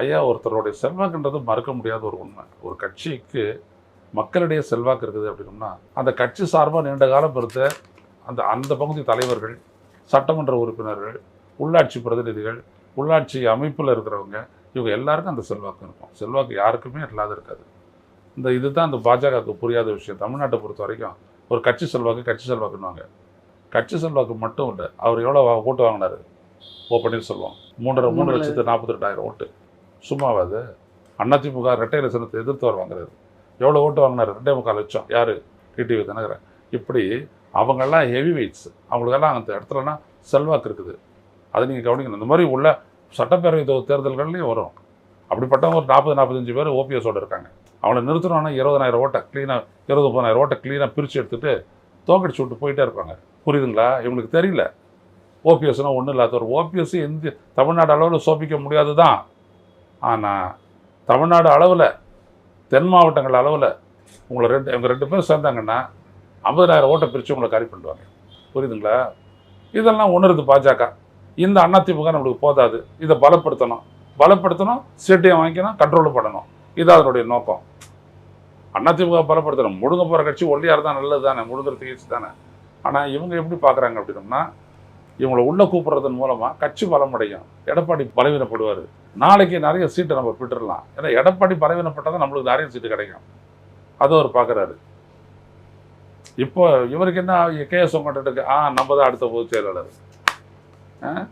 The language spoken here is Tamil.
ஐயா ஒருத்தருடைய செல்வாக்குன்றது மறுக்க முடியாத ஒரு உண்மை. ஒரு கட்சிக்கு மக்களிடையே செல்வாக்கு இருக்குது அப்படின்னோம்னா அந்த கட்சி சார்பாக நீண்ட காலம் பொறுத்த அந்த அந்த பகுதி தலைவர்கள் சட்டமன்ற உறுப்பினர்கள் உள்ளாட்சி பிரதிநிதிகள் உள்ளாட்சி அமைப்பில் இருக்கிறவங்க இவங்க எல்லாருக்கும் அந்த செல்வாக்கு இருக்கும். செல்வாக்கு யாருக்குமே இல்லாத இருக்காது. இந்த இதுதான் அந்த பாஜகவுக்கு புரியாத விஷயம். தமிழ்நாட்டை பொறுத்த வரைக்கும் ஒரு கட்சி செல்வாக்கு கட்சி செல்வாக்குன்னுவாங்க. கட்சி செல்வாக்கு மட்டும் இல்லை அவர் எவ்வளோ ஓட்டு வாங்கினாரு? ஓ பன்னீர்செல்வம். மூன்றரை மூணு லட்சத்து நாற்பத்தி ரெண்டாயிரம் ஓட்டு. சும்மாவா அது அதிமுக ரெட்டை லட்சணத்தை எதிர்த்து வாங்குறாரு. எவ்வளோ ஓட்டு வாங்கினார்? ரெண்டே முக்கால் லட்சம். யார்? டிடிவி தினகரன். இப்படி அவங்கெல்லாம் ஹெவி வெயிட்ஸ் அவங்களுக்கெல்லாம் அந்த இடத்துலலாம் செல்வாக்கு இருக்குது. அதை நீங்கள் கவனிக்கணும். இந்த மாதிரி உள்ள சட்டப்பேரவை தேர்தல்கள்லையும் வரும். அப்படிப்பட்டவங்க ஒரு நாற்பது நாற்பத்தஞ்சு பேர் ஓபிஎஸோடு இருக்காங்க. அவனை நிறுத்தணும்னா இருபதனாயிரம் ஓட்டை க்ளீனாக இருபது முப்பதாயிரம் ஓட்டை க்ளீனாக பிரித்து எடுத்துட்டு தோக்கடிச்சு விட்டு போயிட்டே இருப்பாங்க. புரியுதுங்களா? இவங்களுக்கு தெரியல. ஓபிஎஸ்னால் ஒன்றும் இல்லாத ஒரு ஓபிஎஸ் எந்த தமிழ்நாடு அளவில் சோபிக்க முடியாது தான் ஆனால் தமிழ்நாடு அளவில் தென் மாவட்டங்கள் அளவில் உங்களை ரெண்டு இவங்க ரெண்டு பேரும் சேர்ந்தாங்கன்னா ஐம்பதாயிரம் ஓட்டை பிரித்து உங்களை காலி பண்ணுவாங்க புரியுதுங்களா? இதெல்லாம் உணருது பாஜக. இந்த அதிமுக நம்மளுக்கு போதாது. இதை பலப்படுத்தணும். பலப்படுத்தணும் சீட்டையை வாங்கிக்கணும் கண்ட்ரோல் பண்ணணும். இது அதனுடைய நோக்கம். அதிமுக பலப்படுத்தணும். முழுங்க போகிற கட்சி ஒல்லியாக தான் நல்லது தானே முழுங்கிறதுக்கு ஈஸி தானே. ஆனால் இவங்க எப்படி பார்க்குறாங்க அப்படின்னோம்னா இவங்களை உள்ளே கூப்பிட்றதன் மூலமாக கட்சி பலமடையும். எடப்பாடி பலவீனப்படுவார். நாளைக்கு நிறைய சீட்டை நம்ம பெற்றுடலாம் ஏன்னா எடப்பாடி பலவீனப்பட்டால் நம்மளுக்கு நிறைய சீட்டு கிடைக்கும். அதை அவர் பார்க்குறாரு இப்போ இவருக்கு என்ன கேஎஸ் கொண்டுட்டு ஆ நம்ம தான் அடுத்த பொதுச் செயலாளர். ஆ?